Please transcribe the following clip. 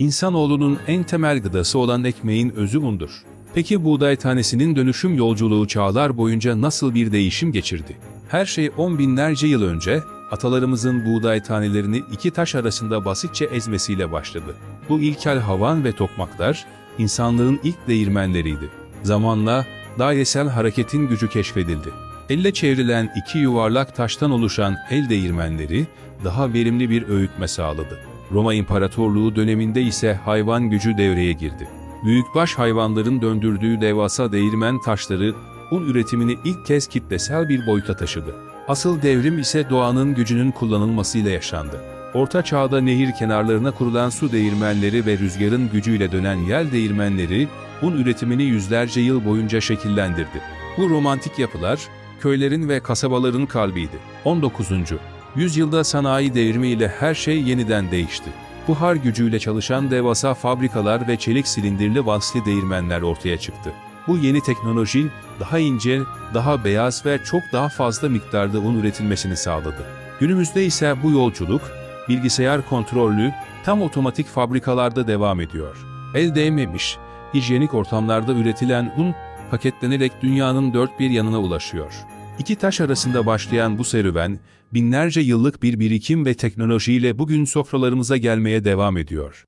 İnsanoğlunun en temel gıdası olan ekmeğin özü undur. Peki buğday tanesinin dönüşüm yolculuğu çağlar boyunca nasıl bir değişim geçirdi? Her şey on binlerce yıl önce atalarımızın buğday tanelerini iki taş arasında basitçe ezmesiyle başladı. Bu ilkel havan ve tokmaklar insanlığın ilk değirmenleriydi. Zamanla dairesel hareketin gücü keşfedildi. Elle çevrilen iki yuvarlak taştan oluşan el değirmenleri daha verimli bir öğütme sağladı. Roma İmparatorluğu döneminde ise hayvan gücü devreye girdi. Büyükbaş hayvanların döndürdüğü devasa değirmen taşları un üretimini ilk kez kitlesel bir boyuta taşıdı. Asıl devrim ise doğanın gücünün kullanılmasıyla yaşandı. Orta çağda nehir kenarlarına kurulan su değirmenleri ve rüzgarın gücüyle dönen yel değirmenleri un üretimini yüzlerce yıl boyunca şekillendirdi. Bu romantik yapılar köylerin ve kasabaların kalbiydi. 19. Yüzyılda sanayi devrimiyle her şey yeniden değişti. Buhar gücüyle çalışan devasa fabrikalar ve çelik silindirli vasli değirmenler ortaya çıktı. Bu yeni teknoloji daha ince, daha beyaz ve çok daha fazla miktarda un üretilmesini sağladı. Günümüzde ise bu yolculuk bilgisayar kontrollü, tam otomatik fabrikalarda devam ediyor. El değmemiş, hijyenik ortamlarda üretilen un paketlenerek dünyanın dört bir yanına ulaşıyor. İki taş arasında başlayan bu serüven, binlerce yıllık bir birikim ve teknolojiyle bugün sofralarımıza gelmeye devam ediyor.